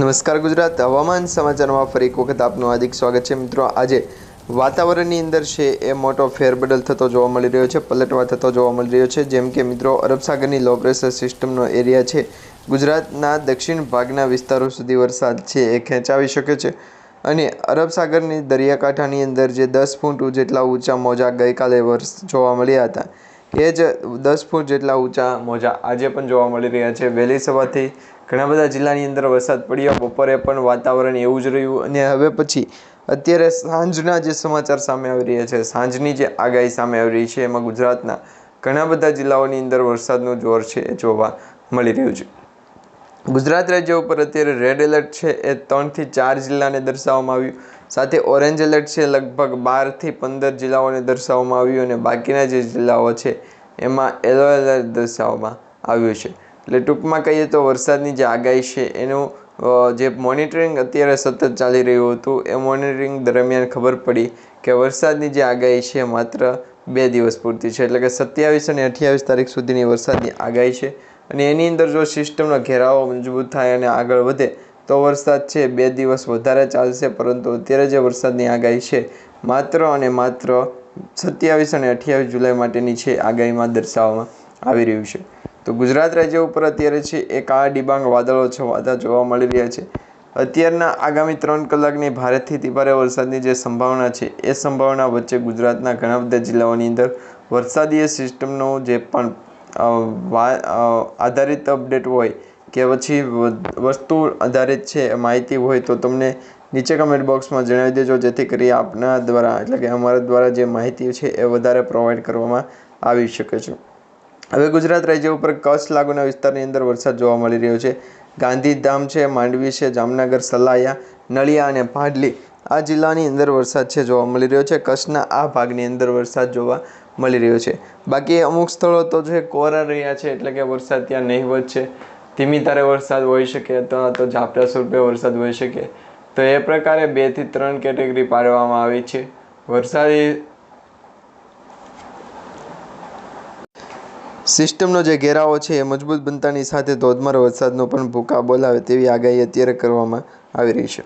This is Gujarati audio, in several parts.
નમસ્કાર ગુજરાત. હવામાન સમાચારમાં ફરી એક વખત આપનું હાર્દિક સ્વાગત છે. મિત્રો, આજે વાતાવરણની અંદર છે એ મોટો ફેરબદલ થતો જોવા મળી રહ્યો છે, પલટવા થતો જોવા મળી રહ્યો છે. જેમ કે મિત્રો અરબસાગરની લો પ્રેશર સિસ્ટમનો એરિયા છે. ગુજરાતના દક્ષિણ ભાગના વિસ્તારો સુધી વરસાદ છે એ ખેંચાવી શકે છે. અને અરબસાગરની દરિયાકાંઠાની અંદર જે દસ ફૂટ જેટલા ઊંચા મોજા ગઈકાલે વર્ષ જોવા મળ્યા હતા. એ જ દસ ફૂટ જેટલા ઊંચા મોજા આજે પણ જોવા મળી રહ્યા છે. વહેલી સવારથી ઘણા બધા જિલ્લાની અંદર વરસાદ પડ્યો, બપોરે પણ વાતાવરણ એવું જ રહ્યું અને હવે પછી અત્યારે સાંજના જે સમાચાર સામે આવી રહ્યા છે, સાંજની જે આગાહી સામે આવી રહી છે, એમાં ગુજરાતના ઘણા બધા જિલ્લાઓની અંદર વરસાદનું જોર છે, જોવા મળી રહ્યું છે. ગુજરાત રાજ્ય ઉપર અત્યારે રેડ એલર્ટ છે. એ ત્રણથી ચાર જિલ્લાને દર્શાવવામાં આવ્યું. સાથે ઓરેન્જ એલર્ટ છે, લગભગ બારથી પંદર જિલ્લાઓને દર્શાવવામાં આવ્યું અને બાકીના જે જિલ્લાઓ છે, એમાં યલો એલર્ટ દર્શાવવામાં આવ્યું છે. એટલે ટૂંકમાં કહીએ તો વરસાદની જે આગાહી છે, એનું જે મોનિટરિંગ અત્યારે સતત ચાલી રહ્યું હતું, એ મોનિટરિંગ દરમિયાન ખબર પડી કે વરસાદની જે આગાહી છે, માત્ર બે દિવસ પૂરતી છે. એટલે કે સત્યાવીસ અને અઠ્યાવીસ તારીખ સુધીની વરસાદની આગાહી છે. અને એની અંદર જો સિસ્ટમનો ઘેરાવો મજબૂત થાય અને આગળ વધે, તો વરસાદ છે બે દિવસ વધારે ચાલશે, પરંતુ અત્યારે જે વરસાદની આગાહી છે, માત્ર અને માત્ર સત્યાવીસ અને અઠ્યાવીસ જુલાઈ માટેની છે આગાહીમાં દર્શાવવામાં આવી રહ્યું છે. તો ગુજરાત રાજ્ય ઉપર અત્યારે છે એ કાળા ડિબાંગ વાદળો છવાતા જોવા મળી રહ્યા છે. અત્યારના આગામી ત્રણ કલાકની ભારેથી અતિભારે વરસાદની જે સંભાવના છે, એ સંભાવના વચ્ચે ગુજરાતના ઘણા બધા જિલ્લાઓની અંદર વરસાદીય સિસ્ટમનો જે પણ આધારિત અપડેટ હોય કે પછી વસ્તુ આધારિત છે, માહિતી હોય તો તમને નીચે કમેન્ટ બોક્સમાં જણાવી દેજો, જેથી કરી આપના દ્વારા, એટલે કે અમારા દ્વારા જે માહિતી છે એ વધારે પ્રોવાઈડ કરવામાં આવી શકે છે. હવે ગુજરાત રાજ્ય ઉપર કચ્છ લાગુના વિસ્તારની અંદર વરસાદ જોવા મળી રહ્યો છે. ગાંધીધામ છે, માંડવી છે, જામનગર, સલાયા, નળિયા અને ભાડલી આ જિલ્લાની અંદર વરસાદ છે, જોવા મળી રહ્યો છે. કચ્છના આ ભાગની અંદર વરસાદ જોવા મળી રહ્યો છે. બાકી અમુક સ્થળો તો છે કોરા રહ્યા છે, એટલે કે વરસાદ ત્યાં નહીવત છે. ધીમી તારે વરસાદ હોઈ શકે અથવા તો ઝાપટા સ્વરૂપે વરસાદ હોઈ શકે. તો એ પ્રકારે બેથી ત્રણ કેટેગરી પાડવામાં આવી છે. વરસાદી સિસ્ટમનો જે ઘેરાવો છે, એ મજબૂત બનતાની સાથે ધોધમાર વરસાદનો પણ ભૂકા બોલાવે તેવી આગાહી અત્યારે કરવામાં આવી રહી છે.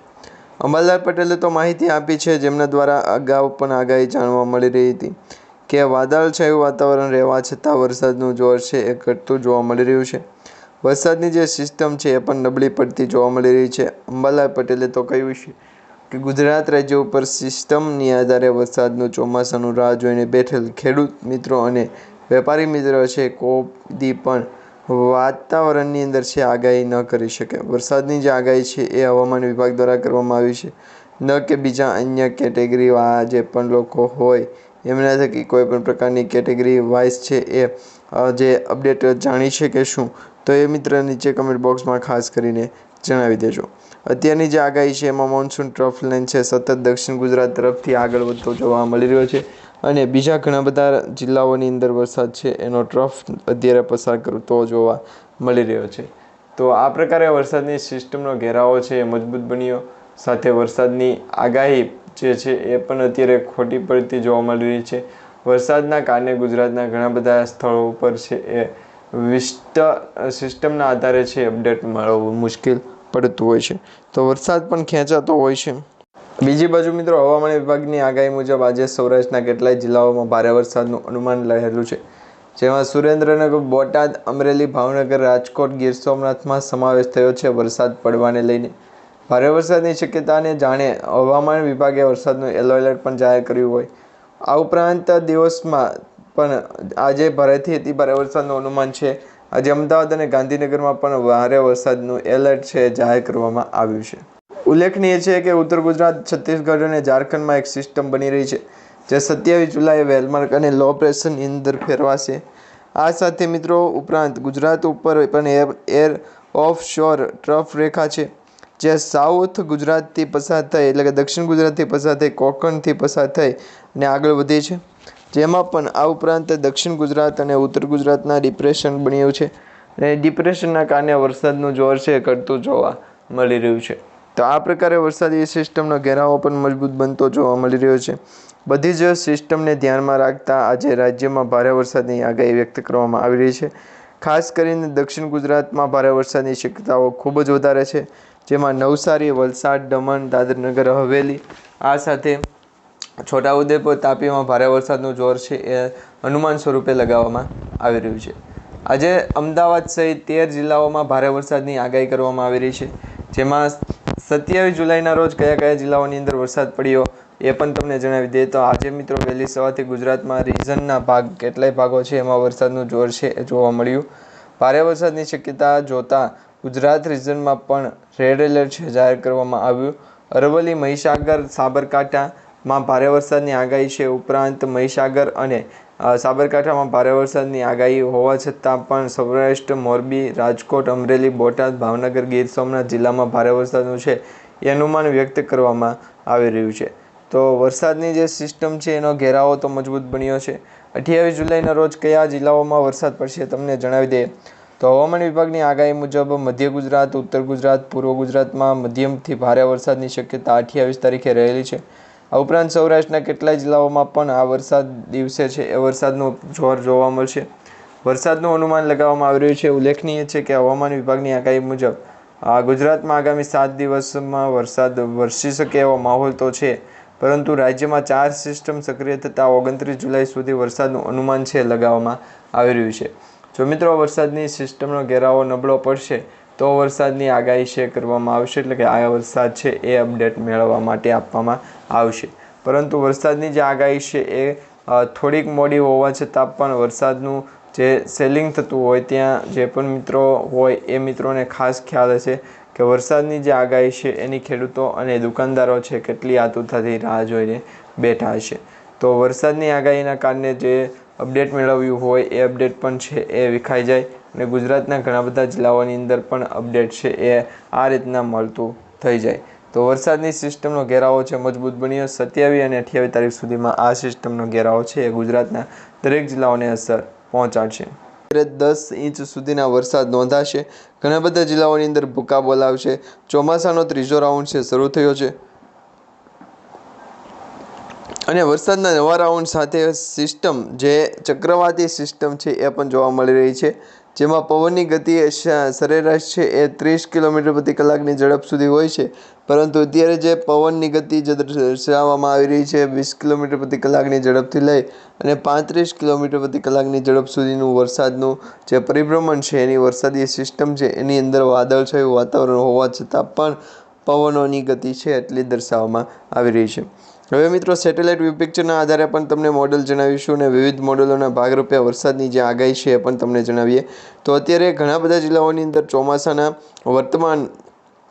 અંબાલાલ પટેલે તો માહિતી આપી છે, જેમના દ્વારા અગાઉ પણ આગાહી જાણવા મળી રહી હતી. કે વાદળછાયું વાતાવરણ રહેવા છતાં વરસાદનું જોર છે એ ઘટતું જોવા મળી રહ્યું છે. વરસાદની જે સિસ્ટમ છે એ પણ નબળી પડતી જોવા મળી રહી છે. અંબાલાલ પટેલે તો કહ્યું છે કે ગુજરાત રાજ્ય ઉપર સિસ્ટમની આધારે વરસાદનું ચોમાસાનું રાહ જોઈને બેઠેલ ખેડૂત મિત્રો અને વેપારી મિત્રો છે કોદી પણ વાતાવરણની અંદર છે આગાહી ન કરી શકે. વરસાદની જે આગાહી છે એ હવામાન વિભાગ દ્વારા કરવામાં આવી છે. ન કે બીજા અન્ય કેટેગરીવા જે પણ લોકો હોય એમના થકી કોઈ પણ પ્રકારની કેટેગરી વાઇઝ છે એ જે અપડેટ જાણી છે કે શું, તો એ મિત્ર નીચે કમેન્ટ બોક્સમાં ખાસ કરીને જણાવી દેજો. અત્યારની જે આગાહી છે, એમાં મોન્સૂન ટ્રફ લાઇન છે, સતત દક્ષિણ ગુજરાત તરફથી આગળ વધતો જોવા મળી રહ્યો છે અને બીજા ઘણા બધા જિલ્લાઓની અંદર વરસાદ છે, એનો ટ્રફ અત્યારે પસાર કરતો જોવા મળી રહ્યો છે. તો આ પ્રકારે વરસાદની સિસ્ટમનો ઘેરાવો છે એ મજબૂત બન્યો. સાથે વરસાદની આગાહી જે છે એ પણ અત્યારે ખોટી પડતી જોવા મળી રહી છે. વરસાદના કારણે ગુજરાતના ઘણા બધા સ્થળો ઉપર છે એ વિસ્ટ સિસ્ટમના આધારે છે અપડેટ મળવું મુશ્કેલ પડતું હોય છે. તો વરસાદ પણ ખેંચાતો હોય છે. બીજી બાજુ મિત્રો હવામાન વિભાગની આગાહી મુજબ આજે સૌરાષ્ટ્રના કેટલાય જિલ્લાઓમાં ભારે વરસાદનું અનુમાન લહેલું છે. જેમાં સુરેન્દ્રનગર, બોટાદ, અમરેલી, ભાવનગર, રાજકોટ, ગીર સોમનાથમાં સમાવેશ થયો છે વરસાદ પડવાને લઈને. ભારે વરસાદની શક્યતાને જાણે હવામાન વિભાગે વરસાદનું યલો એલર્ટ પણ જાહેર કર્યું હોય. આ ઉપરાંત દિવસમાં પણ આજે ભારેથી અતિ ભારે વરસાદનું અનુમાન છે. આજે અમદાવાદ અને ગાંધીનગરમાં પણ ભારે વરસાદનું એલર્ટ છે, જાહેર કરવામાં આવ્યું છે. ઉલ્લેખનીય છે કે ઉત્તર ગુજરાત, છત્તીસગઢ અને ઝારખંડમાં એક સિસ્ટમ બની રહી છે, જે સત્યાવીસ જુલાઈએ વેલમાર્ક અને લો પ્રેશરની અંદર ફેરવાશે. આ સાથે મિત્રો, ઉપરાંત ગુજરાત ઉપર પણ એર ઓફ શોર ટ્રફ રેખા છે જે સાઉથ ગુજરાતથી પસાર થઈ, એટલે કે દક્ષિણ ગુજરાતથી પસાર થઈ, કોકણથી પસાર થઈ અને આગળ વધી છે. જેમાં પણ આ ઉપરાંત દક્ષિણ ગુજરાત અને ઉત્તર ગુજરાતના ડિપ્રેશન બન્યું છે. અને ડિપ્રેશનના કારણે વરસાદનું જોર છે કરતું જોવા મળી રહ્યું છે. તો આ પ્રકારે વરસાદી સિસ્ટમનો ઘેરાવો પણ મજબૂત બનતો જોવા મળી રહ્યો છે. બધી જ સિસ્ટમને ધ્યાનમાં રાખતા આજે રાજ્યમાં ભારે વરસાદની આગાહી વ્યક્ત કરવામાં આવી રહી છે. ખાસ કરીને દક્ષિણ ગુજરાતમાં ભારે વરસાદની શક્યતાઓ ખૂબ જ વધારે છે. જેમાં નવસારી, વલસાડ, દમણ, દાદરનગર, હવેલી, આ સાથે છોટાઉદેપુર, તાપીમાં ભારે વરસાદનું જોર છે એ અનુમાન સ્વરૂપે લગાવવામાં આવી રહ્યું છે. આજે અમદાવાદ સહિત તેર જિલ્લાઓમાં ભારે વરસાદની આગાહી કરવામાં આવી રહી છે. જેમાં સત્યાવીસ જુલાઈના રોજ કયા કયા જિલ્લાઓની અંદર વરસાદ પડ્યો એ પણ તમને જણાવી દઈએ તો આજે મિત્રો વહેલી સવારથી ગુજરાતમાં રિઝનના ભાગ, કેટલાય ભાગો છે એમાં વરસાદનું જોર છે એ જોવા મળ્યું. ભારે વરસાદની શક્યતા જોતા ગુજરાત રિજનમાં પણ રેડ એલર્ટ જાહેર કરવામાં આવ્યું. અરવલ્લી, મહીસાગર, સાબરકાંઠામાં ભારે વરસાદની આગાહી છે. ઉપરાંત મહીસાગર અને સાબરકાંઠામાં ભારે વરસાદની આગાહી હોવા છતાં પણ સૌરાષ્ટ્ર, મોરબી, રાજકોટ, અમરેલી, બોટાદ, ભાવનગર, ગીર સોમનાથ જિલ્લામાં ભારે વરસાદનું છે એ અનુમાન વ્યક્ત કરવામાં આવી રહ્યું છે. તો વરસાદની જે સિસ્ટમ છે એનો ઘેરાવો તો મજબૂત બન્યો છે. અઠ્યાવીસ જુલાઈના રોજ કયા જિલ્લાઓમાં વરસાદ પડશે તમને જણાવી દઈએ. તો હવામાન વિભાગની આગાહી મુજબ મધ્ય ગુજરાત, ઉત્તર ગુજરાત, પૂર્વ ગુજરાતમાં મધ્યમથી ભારે વરસાદની શક્યતા અઠ્યાવીસ તારીખે રહેલી છે. આ ઉપરાંત સૌરાષ્ટ્રના કેટલાય જિલ્લાઓમાં પણ આ વરસાદ દિવસે છે, એ વરસાદનું જોર જોવા મળશે. વરસાદનું અનુમાન લગાવવામાં આવી રહ્યું છે. ઉલ્લેખનીય છે કે હવામાન વિભાગની આગાહી મુજબ, આ ગુજરાતમાં આગામી સાત દિવસમાં વરસાદ વરસી શકે એવો માહોલ તો છે, પરંતુ રાજ્યમાં ચાર સિસ્ટમ સક્રિય થતાં ઓગણત્રીસ જુલાઈ સુધી વરસાદનું અનુમાન છે, લગાવવામાં આવી રહ્યું છે. જો મિત્રો, વરસાદની સિસ્ટમનો ઘેરાવો નબળો પડશે, તો વરસાદની આગાહી છે કરવામાં આવશે, એટલે કે આ વરસાદ છે એ અપડેટ મેળવવા માટે આપવામાં આવશે. પરંતુ વરસાદની જે આગાહી છે એ થોડીક મોડી હોવા છતાં પણ વરસાદનું જે સેલિંગ થતું હોય, ત્યાં જે પણ મિત્રો હોય, એ મિત્રોને ખાસ ખ્યાલ હશે કે વરસાદની જે આગાહી છે એની ખેડૂતો અને દુકાનદારો છે કેટલી આતુરતાથી રાહ જોઈને બેઠા હશે. તો વરસાદની આગાહીના કારણે જે અપડેટ મેળવ્યું હોય એ અપડેટ પણ છે, એ વિખાઈ જાય. અને ગુજરાતના ઘણા બધા જિલ્લાઓની અંદર પણ અપડેટ છે, એ આ રીતના મળતું થઈ જાય. તો વરસાદની સિસ્ટમનો ઘેરાવો છે, મજબૂત બન્યો. સત્યાવીસ અને અઠ્યાવીસ તારીખ સુધીમાં આ સિસ્ટમનો ઘેરાવો છે, એ ગુજરાતના દરેક જિલ્લાઓને અસર પહોંચાડશે. દસ ઇંચ સુધીના વરસાદ નોંધાશે. ઘણા બધા જિલ્લાઓની અંદર ભૂકા બોલાવશે. ચોમાસાનો ત્રીજો રાઉન્ડ છે, શરૂ થયો છે. અને વરસાદના નવા રાઉન્ડ સાથે સિસ્ટમ, જે ચક્રવાતી સિસ્ટમ છે, એ પણ જોવા મળી રહી છે. જેમાં પવનની ગતિ સરેરાશ છે, એ ત્રીસ કિલોમીટર પ્રતિ કલાકની ઝડપ સુધી હોય છે. પરંતુ અત્યારે જે પવનની ગતિ જે દર્શાવવામાં આવી રહી છે, વીસ કિલોમીટર પ્રતિ કલાકની ઝડપથી લઈ અને પાંત્રીસ કિલોમીટર પ્રતિ કલાકની ઝડપ સુધીનું વરસાદનું જે પરિભ્રમણ છે, એની વરસાદી સિસ્ટમ છે, એની અંદર વાદળછાયું વાતાવરણ હોવા છતાં પણ પવનોની ગતિ છે એટલી દર્શાવવામાં આવી રહી છે. હવે મિત્રો સેટેલાઇટ વ્યૂ પિક્ચરના આધારે પણ તમને મોડલ જણાવીશું અને વિવિધ મોડલોના ભાગરૂપે વરસાદની જે આગાહી છે એ પણ તમને જણાવીએ. તો અત્યારે ઘણા બધા જિલ્લાઓની અંદર ચોમાસાના વર્તમાન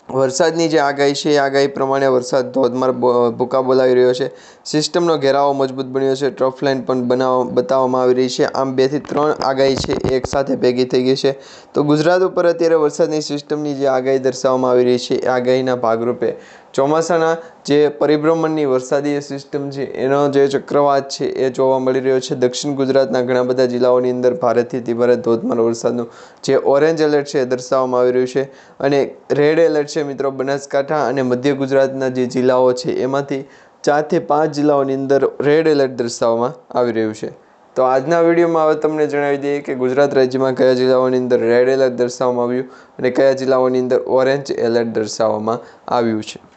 વરસાદની જે આગાહી છે, એ આગાહી પ્રમાણે વરસાદ ધોધમાર ભૂકા બોલાવી રહ્યો છે. સિસ્ટમનો ઘેરાવો મજબૂત બન્યો છે. ટ્રફ લાઇન પણ બનાવ, બતાવવામાં આવી રહી છે. આમ બેથી ત્રણ આગાહી છે, એ એકસાથે ભેગી થઈ ગઈ છે. તો ગુજરાત ઉપર અત્યારે વરસાદની સિસ્ટમની જે આગાહી દર્શાવવામાં આવી રહી છે, એ આગાહીના ભાગરૂપે ચોમાસાના જે પરિભ્રમણની વરસાદી સિસ્ટમ છે, એનો જે ચક્રવાત છે, એ જોવા મળી રહ્યો છે. દક્ષિણ ગુજરાતના ઘણા બધા જિલ્લાઓની અંદર ભારેથી અતિભારે ધોધમાર વરસાદનું જે ઓરેન્જ એલર્ટ છે, એ દર્શાવવામાં આવી રહ્યું છે. અને રેડ એલર્ટ છે, મિત્રો, બનાસકાંઠા અને મધ્ય ગુજરાતના જે જિલ્લાઓ છે, એમાંથી ચારથી પાંચ જિલ્લાઓની અંદર રેડ એલર્ટ દર્શાવવામાં આવી રહ્યું છે. તો આજના વિડીયોમાં હવે તમને જણાવી દઈએ કે ગુજરાત રાજ્યમાં કયા જિલ્લાઓની અંદર રેડ એલર્ટ દર્શાવવામાં આવ્યું અને કયા જિલ્લાઓની અંદર ઓરેન્જ એલર્ટ દર્શાવવામાં આવ્યું છે.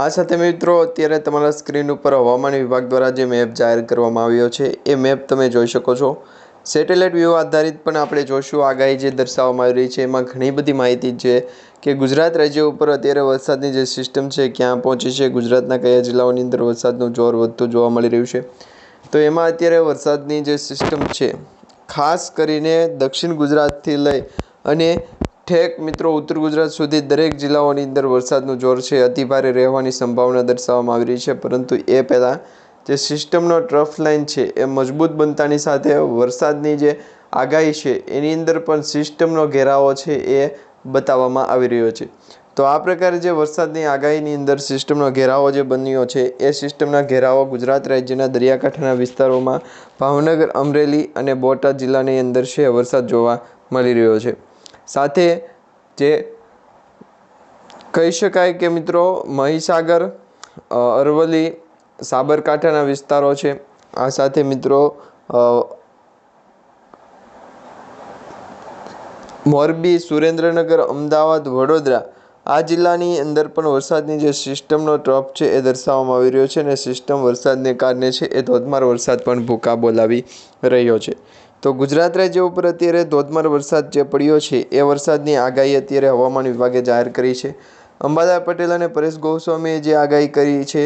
આ સાથે મિત્રો, અત્યારે તમારા સ્ક્રીન ઉપર હવામાન વિભાગ દ્વારા જે મેપ જાહેર કરવામાં આવ્યો છે, એ મેપ તમે જોઈ શકો છો. સેટેલાઇટ વ્યૂ આધારિત પણ આપણે જોશું આગાહી જે દર્શાવવામાં આવી રહી છે. એમાં ઘણી બધી માહિતી છે કે ગુજરાત રાજ્ય ઉપર અત્યારે વરસાદની જે સિસ્ટમ છે, ક્યાં પહોંચી છે, ગુજરાતના કયા જિલ્લાઓની અંદર વરસાદનું જોર વધતું જોવા મળી રહ્યું છે. તો એમાં અત્યારે વરસાદની જે સિસ્ટમ છે, ખાસ કરીને દક્ષિણ ગુજરાતથી લઈ અને ઠેક. મિત્રો, ઉત્તર ગુજરાત સુધી દરેક જિલ્લાઓની અંદર વરસાદનું જોર છે. અતિભારે રહેવાની સંભાવના દર્શાવવામાં આવી રહી છે. પરંતુ એ પહેલાં જે સિસ્ટમનો ટ્રફ લાઇન છે, એ મજબૂત બનતાની સાથે વરસાદની જે આગાહી છે, એની અંદર પણ સિસ્ટમનો ઘેરાવો છે એ બતાવવામાં આવી રહ્યો છે. તો આ પ્રકારે જે વરસાદની આગાહીની અંદર સિસ્ટમનો ઘેરાવો જે બન્યો છે, એ સિસ્ટમના ઘેરાવો ગુજરાત રાજ્યના દરિયાકાંઠાના વિસ્તારોમાં ભાવનગર, અમરેલી અને બોટાદ જિલ્લાની અંદર છે. વરસાદ જોવા મળી રહ્યો છે. સાથે જે કહી શકાય કે મિત્રો મહીસાગર અરવલ્લી, સાબરકાંઠાના વિસ્તારો છે. આ સાથે મિત્રો મોરબી, સુરેન્દ્રનગર, અમદાવાદ, વડોદરા આ જિલ્લાની અંદર પણ વરસાદની જે સિસ્ટમનો ટ્રપ છે એ દર્શાવવામાં આવી રહ્યો છે અને સિસ્ટમ વરસાદને કારણે છે એ ધોધમાર વરસાદ પણ ભૂકા બોલાવી રહ્યો છે. તો ગુજરાત રાજ્ય ઉપર અત્યારે ધોધમાર વરસાદ જે પડ્યો છે, એ વરસાદની આગાહી અત્યારે હવામાન વિભાગે જાહેર કરી છે. અંબાદા પટેલ અને પરેશ ગોસ્વામીએ જે આગાહી કરી છે,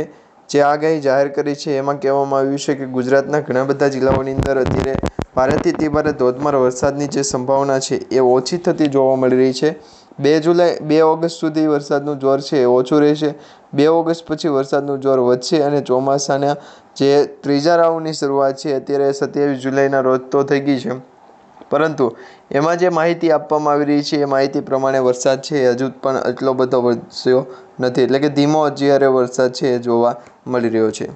જે આગાહી જાહેર કરી છે, એમાં કહેવામાં આવ્યું છે કે ગુજરાતના ઘણા બધા જિલ્લાઓની અંદર અત્યારે ભારેથી અતિભારે ધોધમાર વરસાદની જે સંભાવના છે, એ ઓછી થતી જોવા મળી રહી છે. બે જુલાઈ, બે ઓગસ્ટ સુધી વરસાદનું જોર છે, એ ઓછું રહેશે. બે ઓગસ્ટ પછી વરસાદનું જોર વધશે અને ચોમાસાના જે ત્રીજા રાઉન્ડની શરૂઆત છે, અત્યારે સત્યાવીસ જુલાઈના રોજ તો થઈ ગઈ છે. પરંતુ એમાં જે માહિતી આપવામાં આવી રહી છે, એ માહિતી પ્રમાણે વરસાદ છે હજુ પણ એટલો બધો વરસ્યો નથી. એટલે કે ધીમો જ્યારે વરસાદ છે, એ જોવા મળી રહ્યો છે.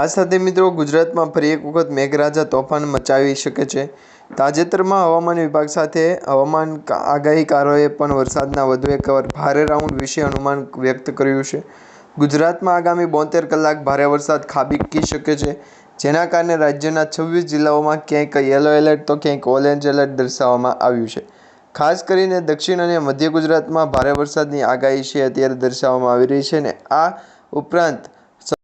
આ સાથે મિત્રો ગુજરાતમાં ફરી એક વખત મેઘરાજા તોફાન મચાવી શકે છે. તાજેતરમાં હવામાન વિભાગ સાથે હવામાન આગાહીકારોએ પણ વરસાદના વધુ એક ભારે રાઉન્ડ વિશે અનુમાન વ્યક્ત કર્યું છે. ગુજરાતમાં આગામી બોતેર કલાક ભારે વરસાદ ખાબકી શકે છે, જેના કારણે રાજ્યના છવ્વીસ જિલ્લાઓમાં ક્યાંક યલો એલર્ટ તો ક્યાંક ઓરેન્જ એલર્ટ દર્શાવવામાં આવ્યું છે. ખાસ કરીને દક્ષિણ અને મધ્ય ગુજરાતમાં ભારે વરસાદની આગાહી છે, અત્યારે દર્શાવવામાં આવી રહી છે અને આ ઉપરાંત